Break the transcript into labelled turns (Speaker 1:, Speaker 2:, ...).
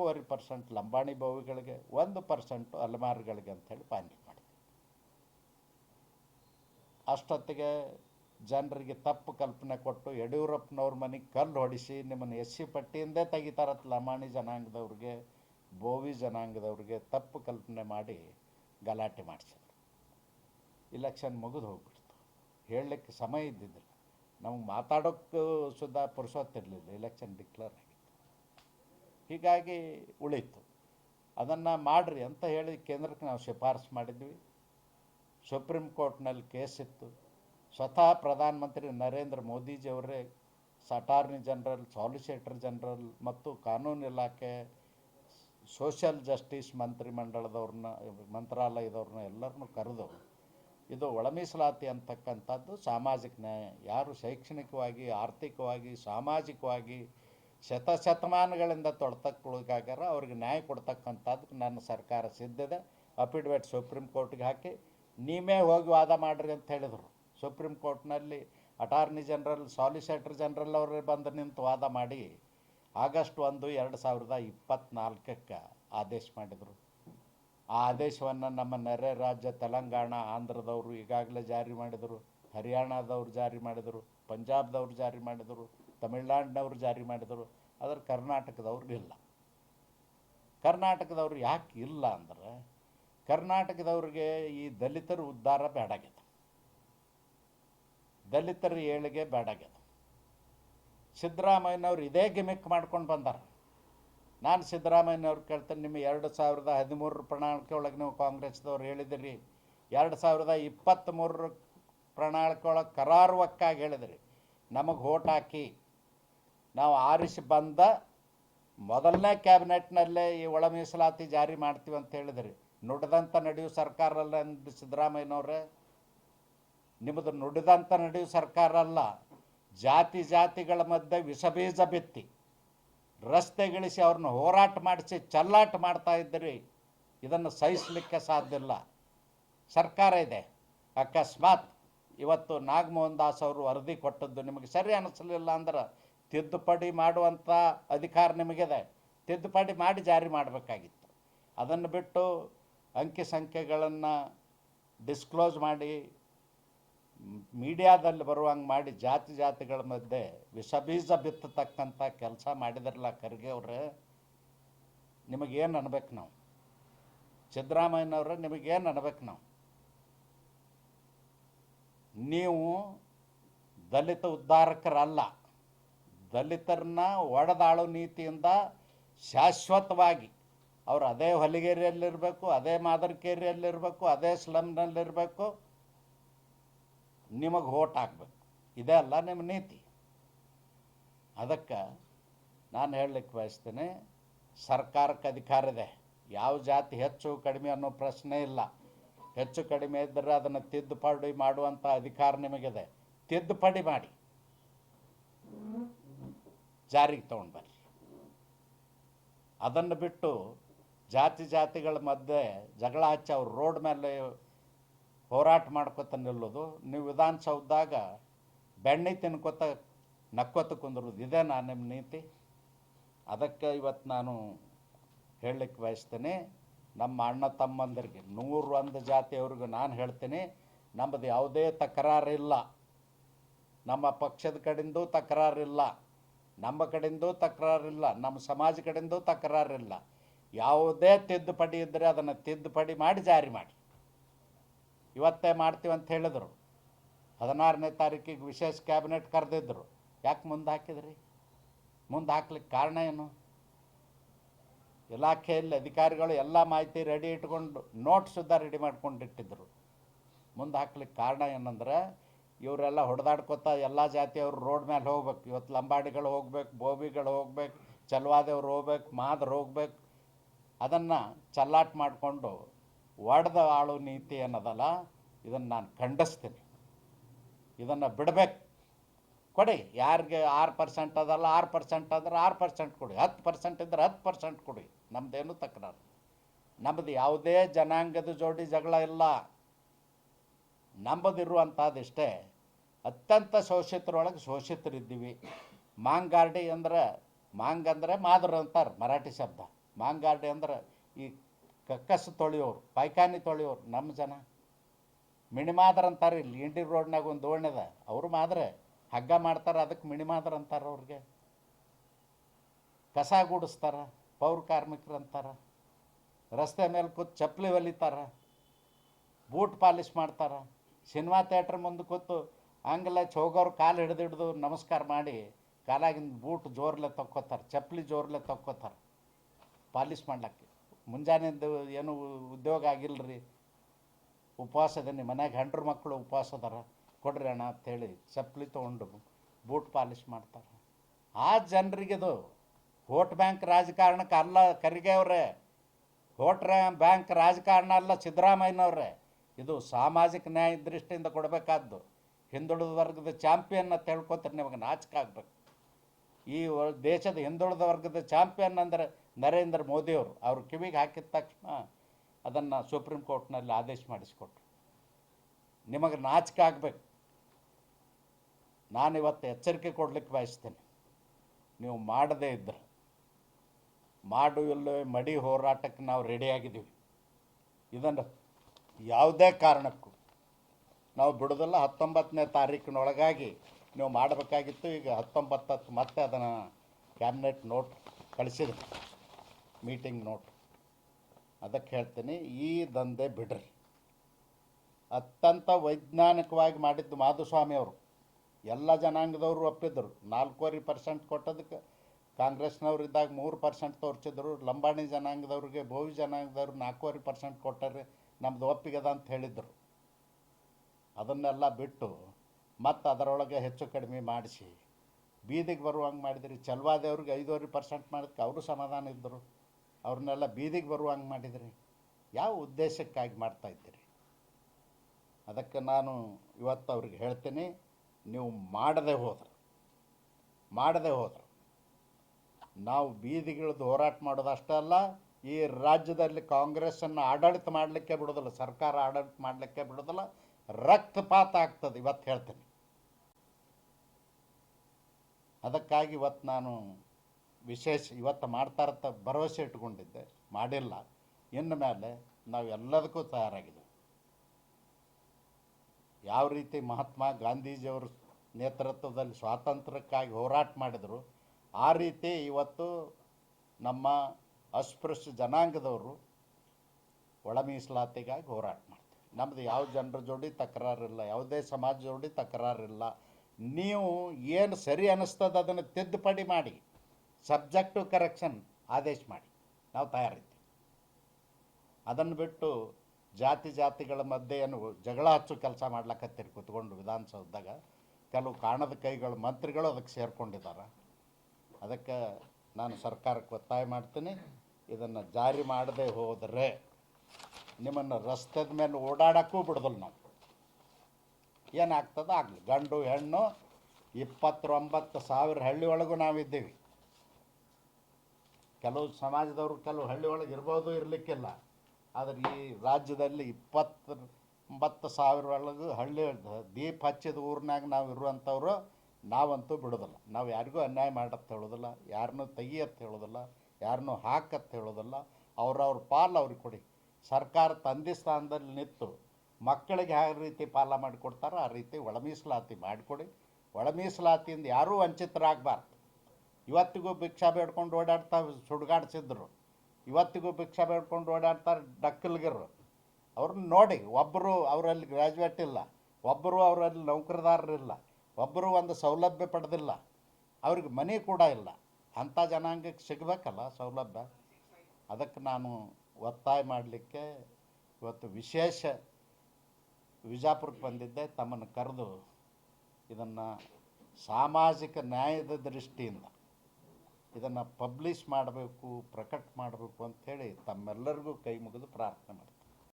Speaker 1: ನಾಲ್ಕೂವರೆ ಪರ್ಸೆಂಟ್ ಲಂಬಾಣಿ ಬೋವಿಗಳಿಗೆ, ಒಂದು ಪರ್ಸೆಂಟು ಅಲೆಮಾರಿಗಳಿಗೆ ಅಂಥೇಳಿ ಫೈನಲ್ ಮಾಡಿ ಅಷ್ಟೊತ್ತಿಗೆ ಜನರಿಗೆ ತಪ್ಪು ಕಲ್ಪನೆ ಕೊಟ್ಟು ಯಡಿಯೂರಪ್ಪನವ್ರ ಮನೆಗೆ ಕಲ್ಲು ಹೊಡಿಸಿ ನಿಮ್ಮನ್ನು ಎಸ್ ಸಿ ಪಟ್ಟಿಯಿಂದೇ ತೆಗಿತಾರತ್ ಲಂಬಾಣಿ ಜನಾಂಗದವ್ರಿಗೆ, ಬೋವಿ ಜನಾಂಗದವ್ರಿಗೆ ತಪ್ಪು ಕಲ್ಪನೆ ಮಾಡಿ ಗಲಾಟೆ ಮಾಡಿಸಿದ್ರು. ಇಲೆಕ್ಷನ್ ಮುಗಿದು ಹೋಗ್ಬಿಡ್ತು. ಹೇಳಲಿಕ್ಕೆ ಸಮಯ ಇದ್ದಿದ್ದಿಲ್ಲ. ನಮಗೆ ಮಾತಾಡೋಕ್ಕೂ ಸುಧಾ ಪುರುಸೊತ್ತಿರಲಿಲ್ಲ, ಇಲೆಕ್ಷನ್ ಡಿಕ್ಲೇರ್ ಆಗಿತ್ತು ಹೀಗಾಗಿ ಉಳೀತು ಅದನ್ನು ಮಾಡಿರಿ ಅಂತ ಹೇಳಿ ಕೇಂದ್ರಕ್ಕೆ ನಾವು ಶಿಫಾರಸು ಮಾಡಿದ್ವಿ. ಸುಪ್ರೀಂ ಕೋರ್ಟ್ನಲ್ಲಿ ಕೇಸ್ ಇತ್ತು. ಸ್ವತಃ ಪ್ರಧಾನಮಂತ್ರಿ ನರೇಂದ್ರ ಮೋದಿಜಿಯವರೇ ಅಟಾರ್ನಿ ಜನರಲ್, ಸಾಲಿಸಿಟರ್ ಜನರಲ್ ಮತ್ತು ಕಾನೂನು ಇಲಾಖೆ, ಸೋಷಿಯಲ್ ಜಸ್ಟಿಸ್ ಮಂತ್ರಿಮಂಡಲದವ್ರನ್ನ ಮಂತ್ರಾಲಯದವ್ರನ್ನ ಎಲ್ಲರನ್ನೂ ಕರೆದು ಇದು ಒಳಮೀಸಲಾತಿ ಅಂತಕ್ಕಂಥದ್ದು ಸಾಮಾಜಿಕ ನ್ಯಾಯ. ಯಾರು ಶೈಕ್ಷಣಿಕವಾಗಿ, ಆರ್ಥಿಕವಾಗಿ, ಸಾಮಾಜಿಕವಾಗಿ ಶತಶತಮಾನಗಳಿಂದ ತೊಡ್ತಕ್ಕೊಳಗಾಗ್ಯಾರ ಅವ್ರಿಗೆ ನ್ಯಾಯ ಕೊಡ್ತಕ್ಕಂಥದ್ದು ನನ್ನ ಸರ್ಕಾರ ಸಿದ್ಧದೆ. ಅಫಿಡವಿಟ್ ಸುಪ್ರೀಂ ಕೋರ್ಟ್ಗೆ ಹಾಕಿ, ನೀವೇ ಹೋಗಿ ವಾದ ಮಾಡಿರಿ ಅಂತ ಹೇಳಿದರು. ಸುಪ್ರೀಂ ಕೋರ್ಟ್ನಲ್ಲಿ ಅಟಾರ್ನಿ ಜನರಲ್ ಸಾಲಿಸಿಟರ್ ಜನರಲ್ ಅವರೇ ಬಂದು ನಿಂತು ವಾದ ಮಾಡಿ, ಆಗಸ್ಟ್ ಒಂದು, ಎರಡು ಸಾವಿರದ ಇಪ್ಪತ್ತ್ನಾಲ್ಕಕ್ಕೆ ಆದೇಶ ಮಾಡಿದರು. ಆ ಆದೇಶವನ್ನು ನಮ್ಮ ನೆರೆ ರಾಜ್ಯ ತೆಲಂಗಾಣ, ಆಂಧ್ರದವರು ಈಗಾಗಲೇ ಜಾರಿ ಮಾಡಿದರು. ಹರಿಯಾಣದವ್ರು ಜಾರಿ ಮಾಡಿದರು. ಪಂಜಾಬ್ದವ್ರು ಜಾರಿ ಮಾಡಿದರು. ತಮಿಳ್ನಾಡಿನವ್ರು ಜಾರಿ ಮಾಡಿದರು, ಆದರೆ ಕರ್ನಾಟಕದವ್ರು ಇಲ್ಲ. ಕರ್ನಾಟಕದವ್ರು ಯಾಕೆ ಇಲ್ಲ ಅಂದ್ರೆ, ಕರ್ನಾಟಕದವ್ರಿಗೆ ಈ ದಲಿತರು ಉದ್ಧಾರ ಬೇಡಾಗ್ಯದ ದಲಿತರ ಏಳಿಗೆ ಬೇಡಾಗ್ಯದ ಸಿದ್ದರಾಮಯ್ಯನವ್ರು ಇದೇ ಗಿಮಿಕ್ ಮಾಡ್ಕೊಂಡು ಬಂದಾರ. ನಾನು ಸಿದ್ದರಾಮಯ್ಯನವ್ರು ಕೇಳ್ತೇನೆ ನಿಮ್ಮ ಎರಡು ಸಾವಿರದ ಹದಿಮೂರರ ಪ್ರಣಾಳಿಕೆ ಒಳಗೆ ನೀವು ಕಾಂಗ್ರೆಸ್ದವ್ರು ಹೇಳಿದಿರಿ. ಎರಡು ಸಾವಿರದ ಇಪ್ಪತ್ತ್ಮೂರರ ಪ್ರಣಾಳಿಕೆ ಒಳಗೆ ಕರಾರುವಕ್ಕಾಗಿ ಹೇಳಿದಿರಿ. ನಮಗೆ ಓಟ್ ಹಾಕಿ. ನಾವು ಆರಿಸಿ ಬಂದ ಮೊದಲನೇ ಕ್ಯಾಬಿನೆಟ್ನಲ್ಲೇ ಈ ಒಳ ಮೀಸಲಾತಿ ಜಾರಿ ಮಾಡ್ತೀವಿ ಅಂತ ಹೇಳಿದ್ರಿ. ನುಡಿದಂಥ ನಡೆಯುವ ಸರ್ಕಾರ ಅಲ್ಲ ಅಂದು ಸಿದ್ದರಾಮಯ್ಯನವ್ರೆ. ನಿಮ್ಮದು ನುಡಿದಂಥ ನಡೆಯುವ ಸರ್ಕಾರ ಅಲ್ಲ ಜಾತಿ ಜಾತಿಗಳ ಮಧ್ಯೆ ವಿಷಬೀಜ ಬಿತ್ತಿ ರಸ್ತೆಗಿಳಿಸಿ ಅವ್ರನ್ನ ಹೋರಾಟ ಮಾಡಿಸಿ ಚಲ್ಲಾಟ ಮಾಡ್ತಾ ಇದ್ದೀರಿ. ಇದನ್ನು ಸಹಿಸಲಿಕ್ಕೆ ಸಾಧ್ಯ ಇಲ್ಲ. ಸರ್ಕಾರ ಇದೆ. ಅಕಸ್ಮಾತ್ ಇವತ್ತು ನಾಗಮೋಹನ್ ದಾಸ್ ಅವರು ವರದಿ ಕೊಟ್ಟದ್ದು ನಿಮಗೆ ಸರಿ ಅನಿಸಲಿಲ್ಲ ಅಂದ್ರೆ ತಿದ್ದುಪಡಿ ಮಾಡುವಂಥ ಅಧಿಕಾರ ನಿಮಗಿದೆ. ತಿದ್ದುಪಡಿ ಮಾಡಿ ಜಾರಿ ಮಾಡಬೇಕಾಗಿತ್ತು. ಅದನ್ನು ಬಿಟ್ಟು ಅಂಕಿ ಸಂಖ್ಯೆಗಳನ್ನು ಡಿಸ್ಕ್ಲೋಸ್ ಮಾಡಿ, ಮೀಡಿಯಾದಲ್ಲಿ ಬರುವಂಗೆ ಮಾಡಿ, ಜಾತಿ ಜಾತಿಗಳ ಮಧ್ಯೆ ವಿಷಬೀಜ ಬಿತ್ತತಕ್ಕಂಥ ಕೆಲಸ ಮಾಡಿದ್ರಲ್ಲ ಖರ್ಗೆ ಅವ್ರೆ ನಿಮಗೇನು ಅನ್ಬೇಕು ನಾವು? ಸಿದ್ದರಾಮಯ್ಯನವ್ರೆ ನಿಮಗೇನು ಅನ್ಬೇಕು ನಾವು? ನೀವು ದಲಿತ ಉದ್ಧಾರಕರಲ್ಲ. ದಲಿತರನ್ನ ಒಡೆದಾಳೋ ನೀತಿಯಿಂದ ಶಾಶ್ವತವಾಗಿ ಅವರು ಅದೇ ಹೊಲಿಗೇರಿಯಲ್ಲಿರಬೇಕು, ಅದೇ ಮಾದರಿಕೇರಿಯಲ್ಲಿರಬೇಕು, ಅದೇ ಸ್ಲಮ್ನಲ್ಲಿರಬೇಕು ನಿಮಗೆ ಓಟ್ ಹಾಕ್ಬೇಕು. ಇದೇ ಅಲ್ಲ ನಿಮ್ಮ ನೀತಿ. ಅದಕ್ಕೆ ನಾನು ಹೇಳಲಿಕ್ಕೆ ಬಯಸ್ತೀನಿ, ಸರ್ಕಾರಕ್ಕೆ ಅಧಿಕಾರ ಇದೆ. ಯಾವ ಜಾತಿ ಹೆಚ್ಚು ಕಡಿಮೆ ಅನ್ನೋ ಪ್ರಶ್ನೆ ಇಲ್ಲ. ಹೆಚ್ಚು ಕಡಿಮೆ ಇದ್ದರೆ ಅದನ್ನು ತಿದ್ದುಪಡಿ ಮಾಡುವಂಥ ಅಧಿಕಾರ ನಿಮಗಿದೆ. ತಿದ್ದುಪಡಿ ಮಾಡಿ. ಜಾರಿಗೆ ತೊಗೊಂಡು ಬರ್ರಿ. ಅದನ್ನು ಬಿಟ್ಟು ಜಾತಿ ಜಾತಿಗಳ ಮಧ್ಯೆ ಜಗಳ ಹಚ್ಚಿ ಅವ್ರು ರೋಡ್ ಮೇಲೆ ಹೋರಾಟ ಮಾಡ್ಕೊತ ನಿಲ್ಲೋದು. ನೀವು ವಿಧಾನಸೌಧದಾಗ ಬೆಣ್ಣೆ ತಿನ್ಕೋತ ನಕ್ಕೊತ ಕುಂದ್ರೋದು. ಇದೇ ನಾನು ನಿಮ್ಮ ನೀತಿ. ಅದಕ್ಕೆ ಇವತ್ತು ನಾನು ಹೇಳಲಿಕ್ಕೆ ಬಯಸ್ತೀನಿ, ನಮ್ಮ ಅಣ್ಣ ತಮ್ಮಂದರಿಗೆ ನೂರು ಒಂದು ಜಾತಿಯವ್ರಿಗೂ ನಾನು ಹೇಳ್ತೀನಿ ನಮ್ಮದು ಯಾವುದೇ ತಕರಾರಿಲ್ಲ. ನಮ್ಮ ಪಕ್ಷದ ಕಡೆಯಿಂದೂ ತಕರಾರಿಲ್ಲ. ನಮ್ಮ ಕಡೆಯಿಂದೂ ತಕರಾರಿಲ್ಲ, ನಮ್ಮ ಸಮಾಜ ಕಡೆಯಿಂದೂ ತಕರಾರಿಲ್ಲ. ಯಾವುದೇ ತಿದ್ದುಪಡಿ ಇದ್ದರೆ ಅದನ್ನು ತಿದ್ದುಪಡಿ ಮಾಡಿ ಜಾರಿ ಮಾಡಿ. ಇವತ್ತೇ ಮಾಡ್ತೀವಿ ಅಂತ ಹೇಳಿದರು. ಹದಿನಾರನೇ ತಾರೀಕಿಗೆ ವಿಶೇಷ ಕ್ಯಾಬಿನೆಟ್ ಕರೆದಿದ್ದರು ಯಾಕೆ ಮುಂದೆ ಹಾಕಿದ್ರಿ? ಮುಂದೆ ಹಾಕ್ಲಿಕ್ಕೆ ಕಾರಣ ಏನು? ಇಲಾಖೆಯಲ್ಲಿ ಅಧಿಕಾರಿಗಳು ಎಲ್ಲ ಮಾಹಿತಿ ರೆಡಿ ಇಟ್ಕೊಂಡು ನೋಟ್ ಸುದ್ದ ರೆಡಿ ಮಾಡ್ಕೊಂಡಿಟ್ಟಿದ್ರು ಮುಂದೆ ಹಾಕ್ಲಿಕ್ಕೆ ಕಾರಣ ಏನಂದ್ರೆ ಇವರೆಲ್ಲ ಹೊಡೆದಾಡ್ಕೊತ ಎಲ್ಲ ಜಾತಿಯವರು ರೋಡ್ ಮೇಲೆ ಹೋಗ್ಬೇಕು. ಇವತ್ತು ಲಂಬಾಡಿಗಳು ಹೋಗ್ಬೇಕು ಬೋಬಿಗಳು ಹೋಗ್ಬೇಕು, ಚಲವಾದವ್ರು ಹೋಗ್ಬೇಕು, ಮಾದ್ರು ಹೋಗ್ಬೇಕು. ಅದನ್ನು ಚಲ್ಲಾಟ ಮಾಡಿಕೊಂಡು ಒಡೆದ ಆಳು ನೀತಿ ಅನ್ನೋದಲ್ಲ, ಇದನ್ನು ನಾನು ಖಂಡಿಸ್ತೀನಿ. ಇದನ್ನು ಬಿಡಬೇಕು. ಕೊಡಿ, ಯಾರಿಗೆ ಆರು ಪರ್ಸೆಂಟ್ ಅದಲ್ಲ, ಆರು ಪರ್ಸೆಂಟ್ ಅಂದ್ರೆ ಆರು ಪರ್ಸೆಂಟ್ ಕೊಡಿ. ಹತ್ತು ಪರ್ಸೆಂಟ್ ಇದ್ದರೆ ಹತ್ತು ಪರ್ಸೆಂಟ್ ಕೊಡಿ. ನಮ್ಮದೇನು ತಕರಾರು. ನಮ್ಮದು ಯಾವುದೇ ಜನಾಂಗದ ಜೋಡಿ ಜಗಳ ಇಲ್ಲ. ನಂಬದಿರುವಂಥದ್ದಿಷ್ಟೇ. ಅತ್ಯಂತ ಶೋಷಿತರೊಳಗೆ ಶೋಷಿತರಿದ್ದೀವಿ. ಮಾಂಗಾರ್ಡಿ ಅಂದ್ರೆ, ಮಾಂಗ್ ಅಂದರೆ ಮಾದ್ರ ಅಂತಾರೆ ಮರಾಠಿ ಶಬ್ದ. ಮಾಂಗಾರ್ಡಿ ಅಂದ್ರೆ ಈ ಕಕ್ಕಸ್ ತೊಳೆಯೋರು, ಪೈಖಾನಿ ತೊಳೆಯೋರು ನಮ್ಮ ಜನ. ಮಿಣಿಮಾದ್ರ ಅಂತಾರೆ ಇಲ್ಲಿ, ಇಂಡಿ ರೋಡ್ನಾಗ ಒಂದು ದೋಣಿದ ಅವರು ಮಾದ್ರೆ, ಹಗ್ಗ ಮಾಡ್ತಾರೆ ಅದಕ್ಕೆ ಮಿಣಿಮಾದ್ರ ಅಂತಾರೆ ಅವ್ರಿಗೆ. ಕಸ ಗುಡಿಸ್ತಾರ, ಪೌರ ಕಾರ್ಮಿಕರು ಅಂತಾರ. ರಸ್ತೆ ಮೇಲೆ ಕೂತು ಚಪ್ಪಲಿ ಒಲಿತಾರ ಬೂಟ್ ಪಾಲಿಶ್ ಮಾಡ್ತಾರ. ಸಿನಿಮಾ ಥಿಯೇಟ್ರ್ ಮುಂದೆ ಕೂತು ಆಂಗ್ಲ ಚೌಕವ್ರು ಕಾಲು ಹಿಡಿದು ಹಿಡಿದು ನಮಸ್ಕಾರ ಮಾಡಿ ಕಾಲಾಗಿಂದ ಬೂಟ್ ಜೋರ್ಲೆ ತಕ್ಕೋತಾರೆ ಚಪ್ಪಲಿ ಜೋರ್ಲೆ ತಕ್ಕೋತಾರೆ ಪಾಲಿಶ್ ಮಾಡ್ಲಿಕ್ಕೆ. ಮುಂಜಾನೆದ್ದು ಏನು ಉದ್ಯೋಗ ಆಗಿಲ್ಲರಿ ಉಪವಾಸ ಅದೀನಿ ಮನ್ಯಾಗ ಹೆಂಡ್ರು ಮಕ್ಕಳು ಉಪವಾಸ ಅದಾರ? ಕೊಡ್ರಿ ಅಣ್ಣ ಅಂಥೇಳಿ ಚಪ್ಪಲಿ ತೊಗೊಂಡು ಬೂಟ್ ಪಾಲಿಶ್ ಮಾಡ್ತಾರೆ. ಆ ಜನರಿಗೆದು ವೋಟ್ ಬ್ಯಾಂಕ್ ರಾಜಕಾರಣಕ್ಕೆ ಅಲ್ಲ ಕರಿಗೆ ಅವರೇ ವೋಟ್ ಬ್ಯಾಂಕ್ ರಾಜಕಾರಣ ಅಲ್ಲ ಸಿದ್ದರಾಮಯ್ಯನವ್ರೆ. ಇದು ಸಾಮಾಜಿಕ ನ್ಯಾಯ ದೃಷ್ಟಿಯಿಂದ ಕೊಡಬೇಕಾದ್ದು. ಹಿಂದುಳಿದ ವರ್ಗದ ಚಾಂಪಿಯನ್ ಅಂತ ಹೇಳ್ಕೊತಾರೆ ನಿಮಗೆ ನಾಚಿಕೆ ಆಗ್ಬೇಕು. ಈ ದೇಶದ ಹಿಂದುಳಿದ ವರ್ಗದ ಚಾಂಪಿಯನ್ ಅಂದರೆ ನರೇಂದ್ರ ಮೋದಿಯವರು. ಅವರು ಕಿವಿಗೆ ಹಾಕಿದ ತಕ್ಷಣ ಅದನ್ನು ಸುಪ್ರೀಂ ಕೋರ್ಟ್ನಲ್ಲಿ ಆದೇಶ ಮಾಡಿಸಿಕೊಟ್ರು. ನಿಮಗೆ ನಾಚಿಕೆ ಆಗಬೇಕು. ನಾನು ಇವತ್ತು ಎಚ್ಚರಿಕೆ ಕೊಡಲಿಕ್ಕೆ ಬಯಸ್ತೇನೆ. ನೀವು ಮಾಡದೇ ಇದ್ದರೆ ಮಾಡು ಇಲ್ಲವೇ ಮಡಿ ಹೋರಾಟಕ್ಕೆ ನಾವು ರೆಡಿಯಾಗಿದ್ದೀವಿ ಇದನ್ನು ಯಾವುದೇ ಕಾರಣಕ್ಕೂ ನಾವು ಬಿಡೋದಲ್ಲ ಹತ್ತೊಂಬತ್ತನೇ ತಾರೀಕಿನೊಳಗಾಗಿ ನೀವು ಮಾಡಬೇಕಾಗಿತ್ತು. ಈಗ ಹತ್ತೊಂಬತ್ತತ್ತು ಮತ್ತೆ ಅದನ್ನು ಕ್ಯಾಬಿನೆಟ್ ನೋಟ್ ಕಳಿಸಿದ್ರು ಮೀಟಿಂಗ್ ನೋಟ್. ಅದಕ್ಕೆ ಹೇಳ್ತೀನಿ, ಈ ದಂಧೆ ಬಿಡ್ರಿ. ಅತ್ಯಂತ ವೈಜ್ಞಾನಿಕವಾಗಿ ಮಾಡಿದ್ದು ಮಾಧುಸ್ವಾಮಿ ಅವರು. ಎಲ್ಲ ಜನಾಂಗದವರು ಒಪ್ಪಿದ್ರು. ನಾಲ್ಕೂವರೆ ಪರ್ಸೆಂಟ್ ಕೊಟ್ಟದಕ್ಕೆ ಕಾಂಗ್ರೆಸ್ನವ್ರು ಇದ್ದಾಗ ಮೂರು ಪರ್ಸೆಂಟ್ ತೋರಿಸಿದ್ರು. ಲಂಬಾಣಿ ಜನಾಂಗದವ್ರಿಗೆ ಭೋವಿ ಜನಾಂಗದವ್ರು ನಾಲ್ಕೂವರೆ ಪರ್ಸೆಂಟ್ ಕೊಟ್ಟರೆ ನಮ್ದು ಒಪ್ಪಿಗೆದ ಅಂತ ಹೇಳಿದರು. ಅದನ್ನೆಲ್ಲ ಬಿಟ್ಟು ಮತ್ತು ಅದರೊಳಗೆ ಹೆಚ್ಚು ಕಡಿಮೆ ಮಾಡಿಸಿ, ಬೀದಿಗೆ ಬರುವಂಗೆ ಮಾಡಿದ್ರಿ. ಚಲ್ವಾದೇವ್ರಿಗೆ ಐದೂವರೆ ಪರ್ಸೆಂಟ್ ಮಾಡೋದಕ್ಕೆ ಅವರು ಸಮಾಧಾನ ಇದ್ದರು. ಅವ್ರನ್ನೆಲ್ಲ ಬೀದಿಗೆ ಬರುವಂಗೆ ಮಾಡಿದ್ರಿ. ಯಾವ ಉದ್ದೇಶಕ್ಕಾಗಿ ಮಾಡ್ತಾ ಇದ್ದೀರಿ? ಅದಕ್ಕೆ ನಾನು ಇವತ್ತು ಅವ್ರಿಗೆ ಹೇಳ್ತೀನಿ, ನೀವು ಮಾಡದೆ ಹೋದ್ರೆ ಮಾಡದೆ ಹೋದ್ರೆ, ನಾವು ಬೀದಿಗಿಳಿದು ಹೋರಾಟ ಮಾಡೋದಷ್ಟೇ ಅಲ್ಲ, ಈ ರಾಜ್ಯದಲ್ಲಿ ಕಾಂಗ್ರೆಸ್ಸನ್ನು ಆಡಳಿತ ಮಾಡಲಿಕ್ಕೆ ಬಿಡೋದಿಲ್ಲ, ಸರ್ಕಾರ ಆಡಳಿತ ಮಾಡಲಿಕ್ಕೆ ಬಿಡೋದಿಲ್ಲ ರಕ್ತಪಾತ ಆಗ್ತದೆ, ಇವತ್ತು ಹೇಳ್ತೇನೆ. ಅದಕ್ಕಾಗಿ ಇವತ್ತು ನಾನು ವಿಶೇಷ ಇವತ್ತು ಮಾಡ್ತಾರಂತ ಭರವಸೆ ಇಟ್ಕೊಂಡಿದ್ದೆ ಮಾಡಿಲ್ಲ. ಇನ್ನು ಮೇಲೆ ನಾವು ಎಲ್ಲದಕ್ಕೂ ತಯಾರಾಗಿದ್ದೀವಿ. ಯಾವ ರೀತಿ ಮಹಾತ್ಮ ಗಾಂಧೀಜಿಯವರು ನೇತೃತ್ವದಲ್ಲಿ ಸ್ವಾತಂತ್ರ್ಯಕ್ಕಾಗಿ ಹೋರಾಟ ಮಾಡಿದರು, ಆ ರೀತಿ ಇವತ್ತು ನಮ್ಮ ಅಸ್ಪೃಶ್ಯ ಜನಾಂಗದವರು ಒಳ ಮೀಸಲಾತಿಗಾಗಿ ಹೋರಾಟ ಮಾಡ್ತೀವಿ ನಮ್ಮದು ಯಾವ ಜನರ ಜೋಡಿ ತಕರಾರಿಲ್ಲ, ಯಾವುದೇ ಸಮಾಜ ಜೋಡಿ ತಕರಾರಿಲ್ಲ. ನೀವು ಏನು ಸರಿ ಅನ್ನಿಸ್ತದ ಅದನ್ನು ತಿದ್ದುಪಡಿ ಮಾಡಿ ಸಬ್ಜೆಕ್ಟು ಕರೆಕ್ಷನ್ ಆದೇಶ ಮಾಡಿ. ನಾವು ತಯಾರಿದ್ದೀವಿ. ಅದನ್ನು ಬಿಟ್ಟು ಜಾತಿ ಜಾತಿಗಳ ಮಧ್ಯೆ ಏನು ಜಗಳ ಹಚ್ಚು ಕೆಲಸ ಮಾಡ್ಲಕತ್ತೀರಿ ಕೂತ್ಕೊಂಡು ವಿಧಾನಸೌಧದಾಗ. ಕೆಲವು ಕಾಣದ ಕೈಗಳು ಮಂತ್ರಿಗಳು ಅದಕ್ಕೆ ಸೇರ್ಕೊಂಡಿದ್ದಾರೆ ಅದಕ್ಕೆ ನಾನು ಸರ್ಕಾರಕ್ಕೆ ಒತ್ತಾಯ ಮಾಡ್ತೀನಿ. ಇದನ್ನು ಜಾರಿ ಮಾಡದೆ ಹೋದರೆ ನಿಮ್ಮನ್ನು ರಸ್ತೆದ ಮೇಲೆ ಓಡಾಡೋಕ್ಕೂ ಬಿಡೋದಿಲ್ಲ ನಾವು. ಏನಾಗ್ತದೆ? ಆಗಲಿ, ಗಂಡು, ಹೆಣ್ಣು, ಇಪ್ಪತ್ತೊಂಬತ್ತು ಸಾವಿರ ಹಳ್ಳಿ ಒಳಗೂ ನಾವಿದ್ದೀವಿ. ಕೆಲವು ಸಮಾಜದವರು ಕೆಲವು ಹಳ್ಳಿ ಒಳಗೆ ಇರ್ಬೋದು, ಇರಲಿಕ್ಕಿಲ್ಲ. ಆದರೆ ಈ ರಾಜ್ಯದಲ್ಲಿ ಇಪ್ಪತ್ತೊಂಬತ್ತು ಸಾವಿರ ಒಳಗೂ ಹಳ್ಳಿ, ದೀಪ ಹಚ್ಚಿದ ಊರಿನಾಗ ನಾವು ಇರುವಂಥವ್ರು ನಾವಂತೂ ಬಿಡೋದಿಲ್ಲ. ನಾವು ಯಾರಿಗೂ ಅನ್ಯಾಯ ಮಾಡತ್ತ ಹೇಳೋದಿಲ್ಲ ಯಾರನ್ನೂ ತೆಗಿಯತ್ತ ಹೇಳೋದಿಲ್ಲ ಯಾರನ್ನೂ ಹಾಕತ್ತ ಹೇಳೋದಿಲ್ಲ. ಅವ್ರವ್ರ ಪಾಲು ಅವ್ರಿಗೆ ಕೊಡಿ. ಸರ್ಕಾರ ತಂದೆ ಸ್ಥಾನದಲ್ಲಿ ನಿಂತು ಮಕ್ಕಳಿಗೆ ಯಾವ ರೀತಿ ಪಾಲ ಮಾಡಿಕೊಡ್ತಾರೋ ಆ ರೀತಿ ಒಳ ಮೀಸಲಾತಿ ಮಾಡಿಕೊಡಿ. ಒಳ ಮೀಸಲಾತಿಯಿಂದ ಯಾರೂ ವಂಚಿತರಾಗಬಾರ್ದು. ಇವತ್ತಿಗೂ ಭಿಕ್ಷಾ ಬೇಡ್ಕೊಂಡು ಓಡಾಡ್ತಾ ಸುಡ್ಗಾಡ್ಸಿದ್ರು. ಇವತ್ತಿಗೂ ಭಿಕ್ಷಾ ಬೇಡ್ಕೊಂಡು ಓಡಾಡ್ತಾರೆ ಡಕ್ಕಲ್ಗಿರು ಅವ್ರನ್ನ ನೋಡಿ ಒಬ್ಬರು ಅವರಲ್ಲಿ ಗ್ರ್ಯಾಜುಯೇಟ್ ಇಲ್ಲ ಒಬ್ಬರು ಅವರಲ್ಲಿ ನೌಕರದಾರರಿಲ್ಲ ಒಬ್ಬರು ಒಂದು ಸೌಲಭ್ಯ ಪಡೆದಿಲ್ಲ, ಅವ್ರಿಗೆ ಮನೆ ಕೂಡ ಇಲ್ಲ. ಅಂಥ ಜನಾಂಗಕ್ಕೆ ಸಿಗಬೇಕಲ್ಲ ಸೌಲಭ್ಯ? ಅದಕ್ಕೆ ನಾನು ಒತ್ತಾಯ ಮಾಡಲಿಕ್ಕೆ ಇವತ್ತು ವಿಶೇಷ ವಿಜಾಪುರಕ್ಕೆ ಬಂದಿದ್ದೆ, ತಮ್ಮನ್ನು ಕರೆದು ಇದನ್ನು ಸಾಮಾಜಿಕ ನ್ಯಾಯದ ದೃಷ್ಟಿಯಿಂದ ಇದನ್ನು ಪಬ್ಲಿಷ್ ಮಾಡಬೇಕು, ಪ್ರಕಟ ಮಾಡಬೇಕು ಅಂಥೇಳಿ ತಮ್ಮೆಲ್ಲರಿಗೂ ಕೈ ಮುಗಿದು ಪ್ರಾರ್ಥನೆ ಮಾಡಿ